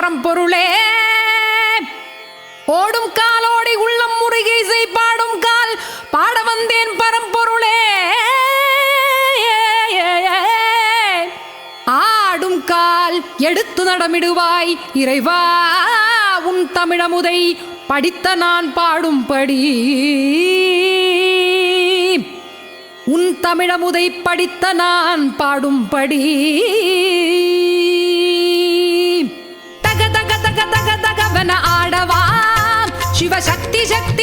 பரம்பொருளே ஓடும் காலோடி உள்ளம் முருகை இசை பாடும் கால். பாட வந்தேன் பரம்பொருளே ஆடும் கால் எடுத்து நடமிடுவாய் இறைவா உன் தமிழமுதை. படித்த நான் பாடும்படி. உன் தமிழமுதை படித்த நான் பாடும்படி.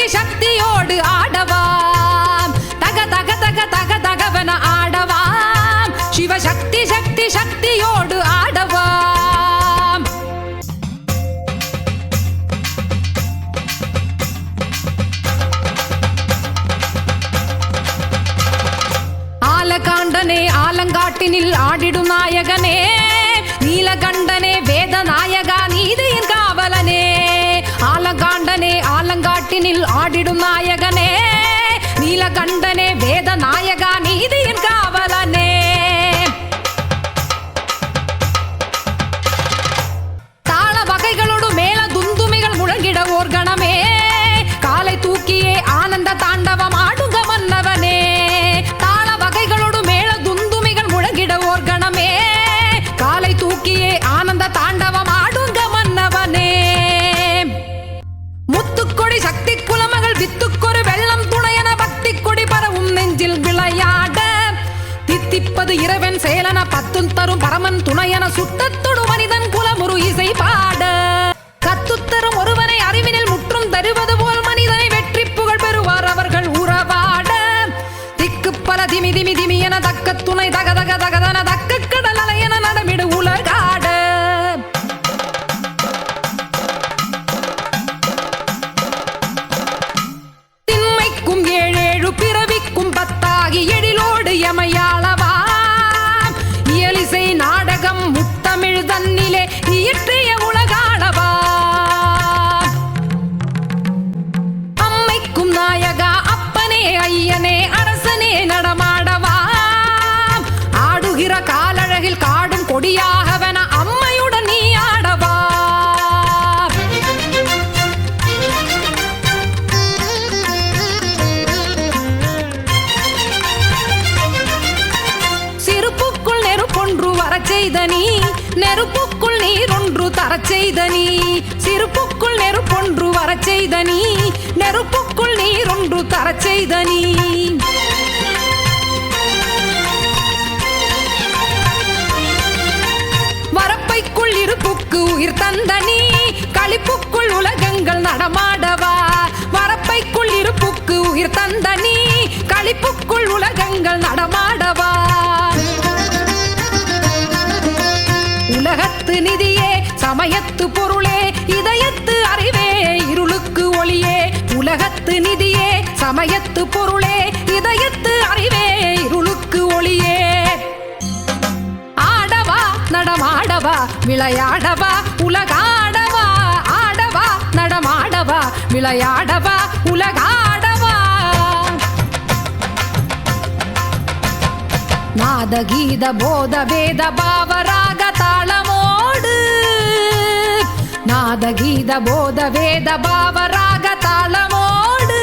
சக்தியோடு ஆடவாம். தக தக தக தக தகவன ஆடவாம். சிவசக்தி சக்தி சக்தியோடு ஆடவாம். ஆலகாண்டனே ஆலங்காட்டினில் ஆடிடும் நாயகனே நீலகண்டனே வேத நாயகா ஆலங்காட்டினில் ஆடிடும் நாயகனே நீலகண்டனே தித்திப்பது இரவன் செயலன பத்தும் தரும் பரமன் துணையன சுட்டத்தொடு மனிதன் குலமுரு இசை பாட. நாட செய்த நீ நெருப்புக்குள் நீர் ஒன்று தரச் செய்த நீ. சிறுப்புக்குள் நெருப்பொன்று வரச் செய்த நீ நெருப்புக்குள் நீர் ஒன்று தரச் செய்த நீ. வரப்பைக்குள் இருப்புக்கு உயிர் தந்த நீ களிப்புக்குள் உலகங்கள் நடமாடவா. வரப்பைக்குள் இருப்புக்கு உயிர் தந்த நீ களிப்புக்குள் உலகங்கள் நடமாடவா. பொருளே இதயத்து அறிவே இருளுக்கு ஒளியே உலகத்து நிதியே சமயத்து பொருளே இதயத்து அறிவே இருளுக்கு ஒளியே. ஆடவா நடமாடவா விளையாடவா உலகாடவா ஆடவா நடமாடவா விளையாடவா உலகாடவா. நாத கீத போத வேத பாவராக தாளமோடு நாத கீத போத வேத பாவராக தாளமோடு.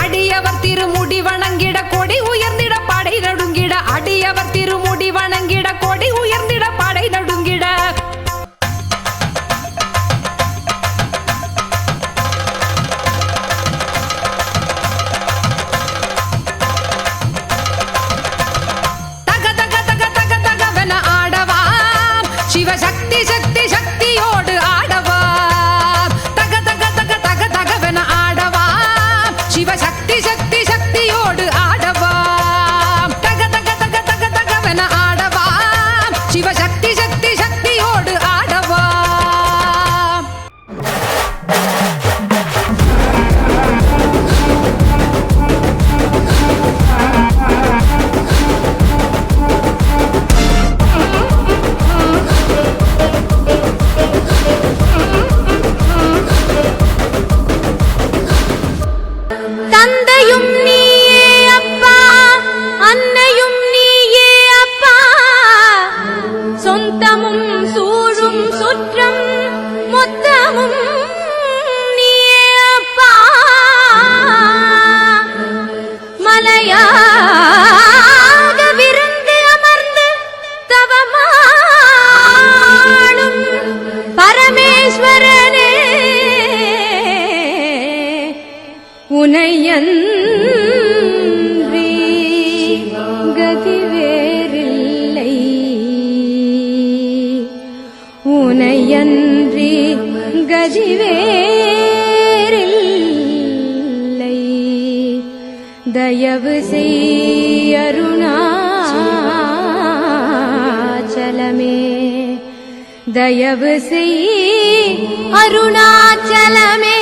அடியவர் திருமுடி வணங்கிட கொடி உயர்ந்த சக்தி சக்தியோடு ஆ உனையன்றி கதிவேறில்லை உனையன்றி கதிவேறில்லை தயவு செய்யருணாச்சலமே தயவு செய் அருணாச்சலமே.